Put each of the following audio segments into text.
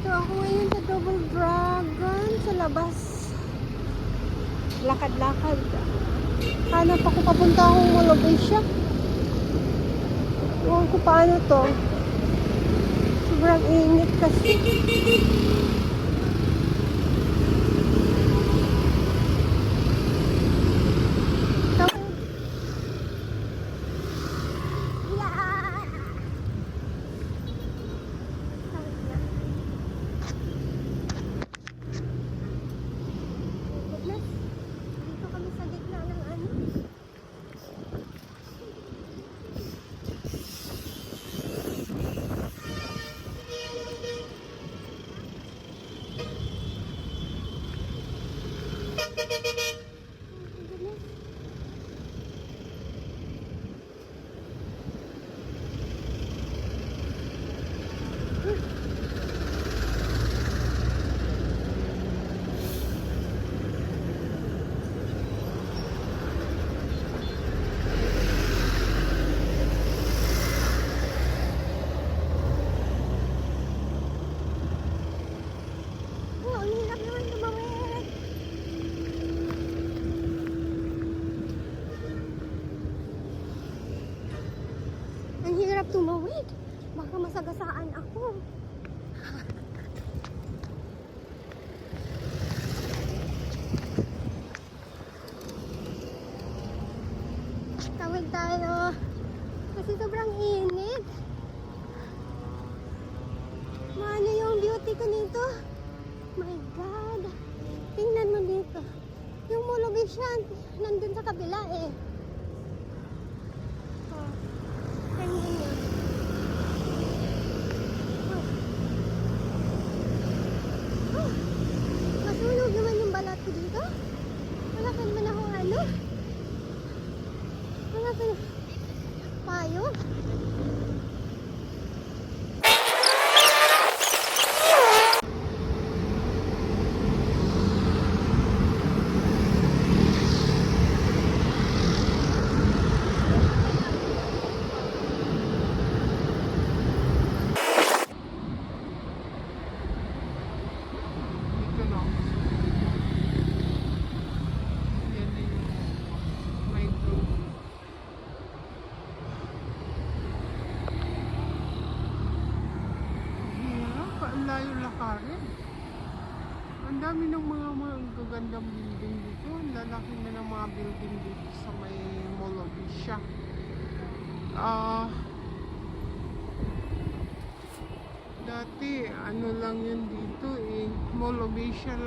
Dito ako ngayon sa Double Dragon sa labas. Lakad-lakad. Hanap ako papunta akong Molobisha. Ewan ko paano to. Sobrang init kasi. Tawid. Yeah! Tawid na. Goodness. Dito kami sa gitna ng ano. Goodness. Oh, ang hirap naman tumawid. Ang hirap tumawid. Baka masagasaan ako. Tawid tayo. Kasi sobrang init. Maano yung beauty ko nito? My God. Tingnan mo dito. Yung Molovision, nandun sa kabila eh. Oh. Tingnan yun. Oh. Oh. Masunog naman yung balat ko dito. Wala ka naman ako ano. Wala ka payo. Dito na. Yan na yung may group. Hirap, ang layo lakarin. Ang dami ng mga mga gagandang building dito. Lalaki na ng mga building dito sa may Mall. Ah... Dati, ano lang yun dito eh, Mall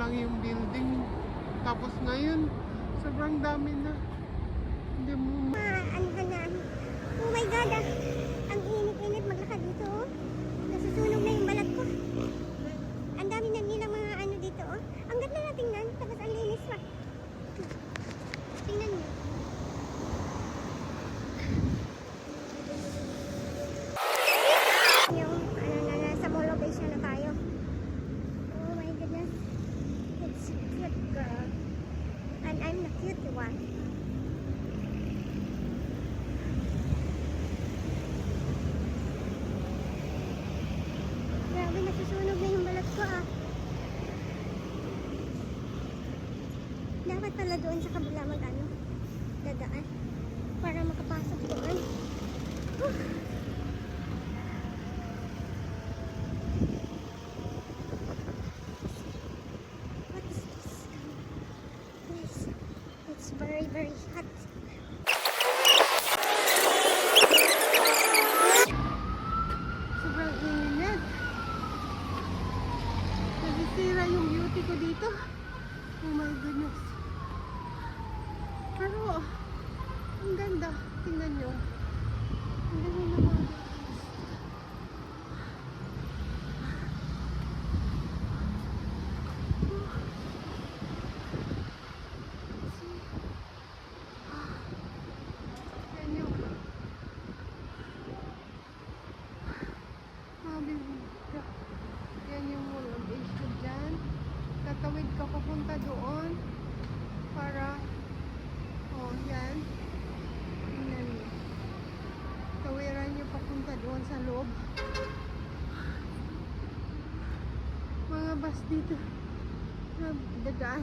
lang yung building. Tapos ngayon, sobrang dami na. Hindi mo ma- ano ka na? Oh my God, ah. ang init-init maglakad dito. Oh. Nasusunog na yung balat ko. Ang dami na nilang mga ano dito. Oh. Ang ganda na tingnan, pa. Tingnan niyo. Yung ano na nasa Mall Asia na. Oh my goodness. Cute girl. And I'm the cute one. Grabe, nasusunog na yung balat ko ah. Dapat pala doon sa kabila mag ano, dadaan. Para makapasok doon. Huh. What is this? Yes, it's very, very hot. Sobrang init. Nasisira yung beauty ko dito. Oh my goodness. Pero, ang ganda. Tingnan nyo. Ang ganda ng mga buildings. See? Ah. Yan yung Mabibigla. Yan yung Mall of Asia dyan. Tatawid ka papunta doon. Para, oh, yan. Tingnan niyo. Tawiran niyo papunta doon sa loob. Bus dito. Na dadaan.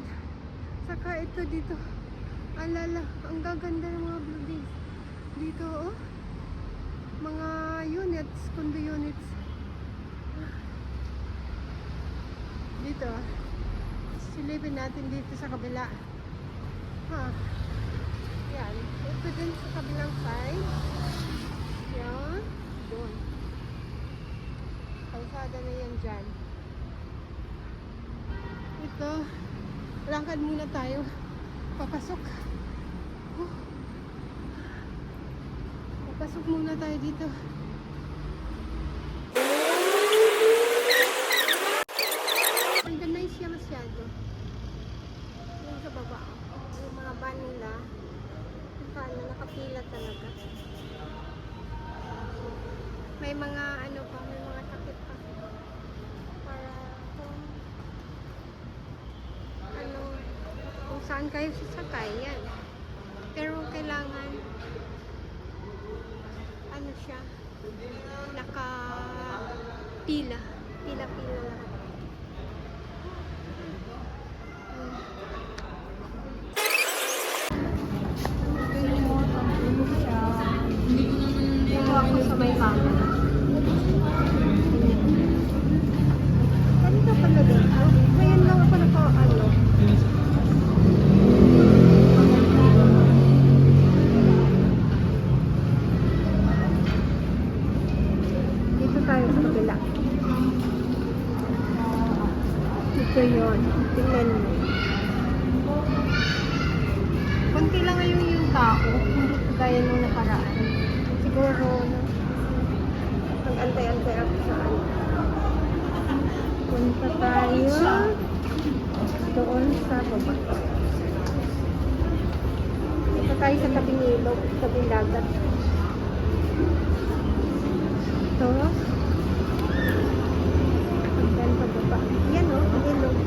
Saka ito dito. Alala, ang gaganda ng mga buildings. Dito, oh. Mga units, condo units. Dito, ah. Silipin natin dito sa kabila. Ha. Yan. Ito din sa kabilang side. Yan. Doon. Kalsada na yan dyan. Ito. Lakad muna tayo. Papasok. Oh. Papasok muna tayo dito. Na siya sa baba. Yung mga van nila. Paano, nakapila talaga. May mga ano pa, may mga takip pa. Para kung ano, kung saan kayo sasakay, yan. Pero kailangan ano siya, naka pila. Pila-pila lang. Kabila. Ito yun. Tingnan mo. Konti lang ngayon yung tao. Hindi kagaya nung nakaraan. Siguro, nag-antay-antay ako sa ano. Punta tayo doon sa baba. Punta tayo sa tabing ilog, tabing dagat. Ito. Hanggang pababa. Yan o, ang ilog.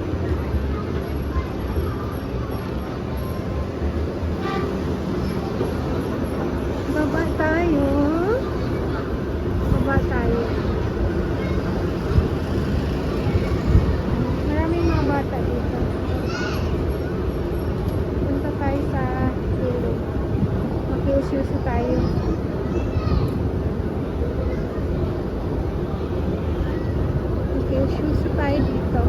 Baba tayo. Baba tayo. Maraming mga bata dito. Punta tayo sa ilog. Makiusyuso tayo. Makiusyuso tayo dito.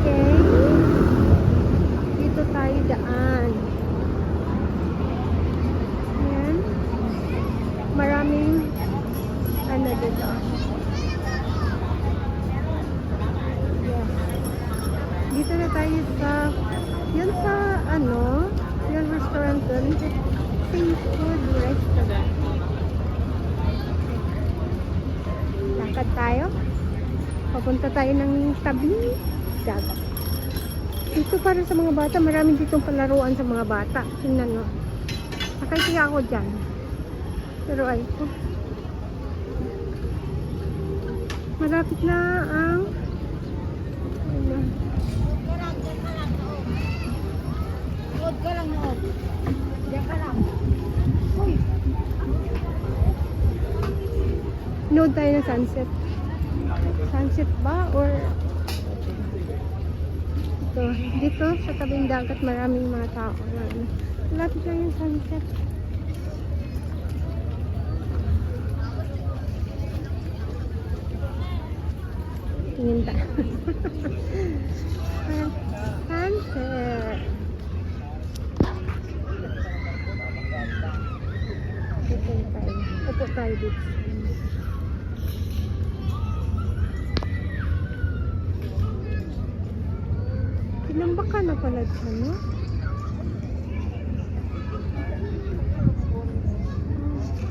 Okay. Dito tayo daan. Ayan. Maraming ano dito. Yes. Dito na tayo sa yun sa ano yung restaurant dun. Seafood restaurant. Lakad tayo. Papunta tayo ng tabi dagat. Dito para sa mga bata, marami ditong palaruan sa mga bata. Tingnan mo. Kaya ako dyan. Pero ay, oh. Malapit na ang ano, Huwag ka lang noon. Diyan ka lang. Uy, nood tayo ng sunset. Sunset ba? Or ito, dito sa tabing dagat maraming mga tao. Malapit lang yung sunset. Tingin ta. sunset. Ito tayo. Ito tayo dito. Kinambaka na pala siya, no?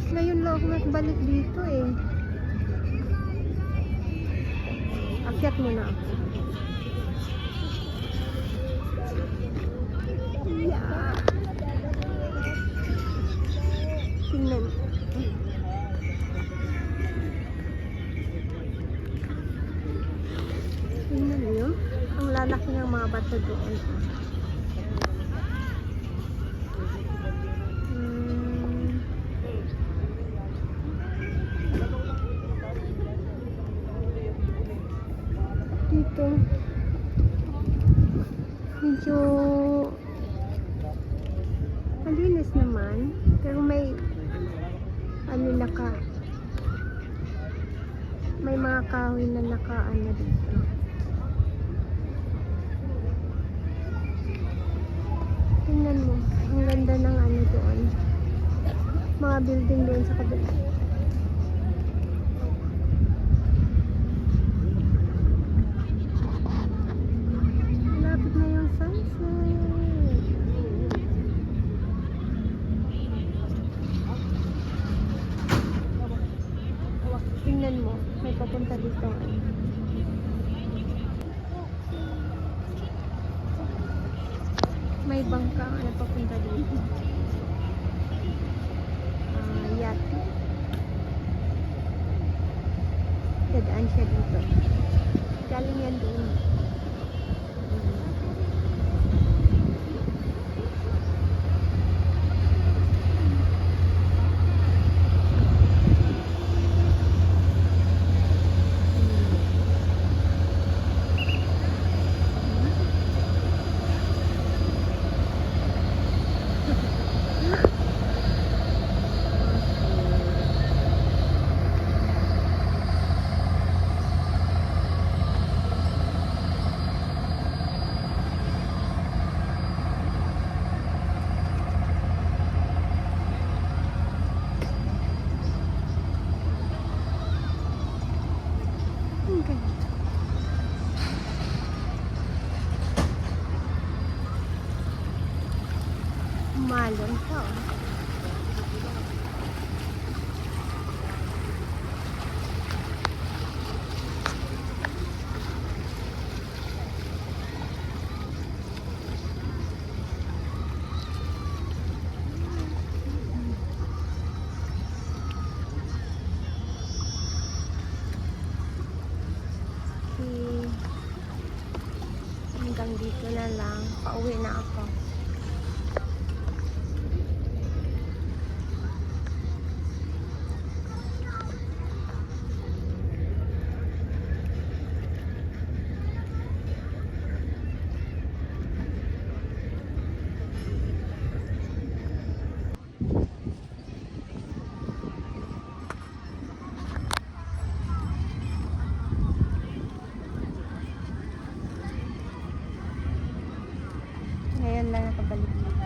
Ngayon lang ako nakabalik dito eh. Akyat mo na ako. Yeah. Tingnan lalaki ng mga bato doon. Hmm. Dito. Medyo malinis naman. Pero may ano naka may mga kahoy na naka ano dito. Tingnan mo, ang ganda ng ano doon. Mga building doon sa kabila. Tingnan mo, may papunta dito. Bangka na papunta dito. Ah, yate. Dadaan siya dito. Galing yan doon. Ang ganda. Malon pa. Hanggang dito na lang. Pauwi na ako. Ngayon lang nakabalik dito.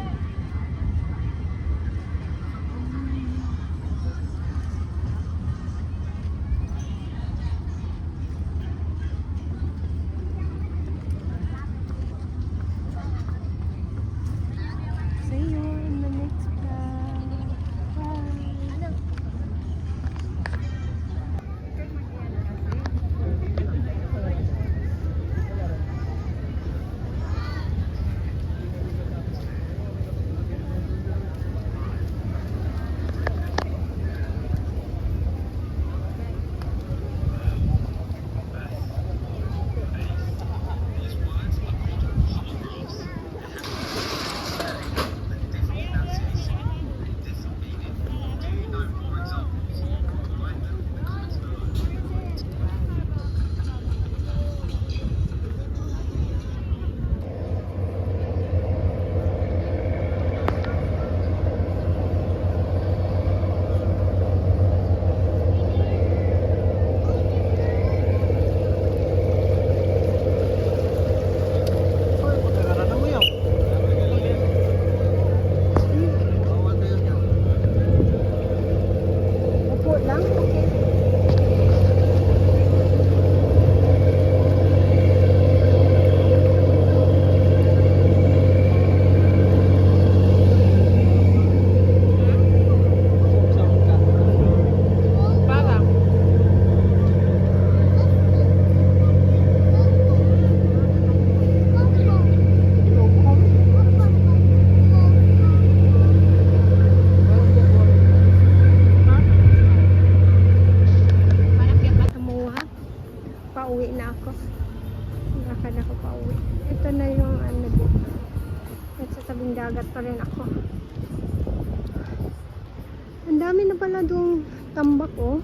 Dami na pala doong tambak oh.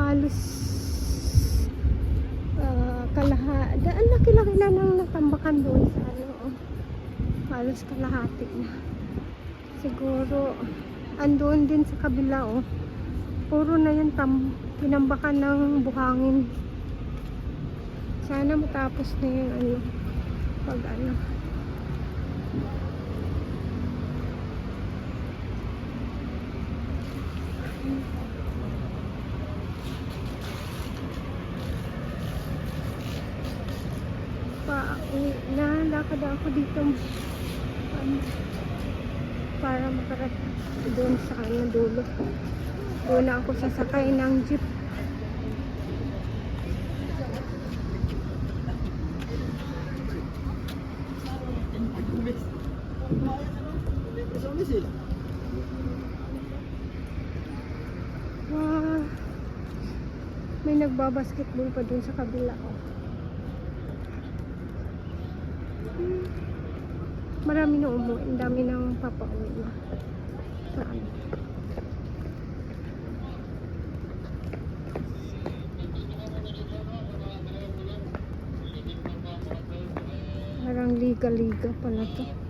Halos ah, kalaha. Da, ang laki-laki na ng natambakan doon sa ano oh. Halos kalahati na. Siguro, andun din sa kabila, oh. Puro na yan tam tinambakan ng buhangin. Sana matapos na yung ano, pag ano. Pa-uwi na, lakad ako dito. Ano, para makarating doon sa ano dulo. Doon ako sasakay ng jeep. Wow. May nagbabasketball pa doon sa kabila. Oh. Marami na umuwi. Ang dami nang papauwi na. Saan? Parang liga-liga pala to.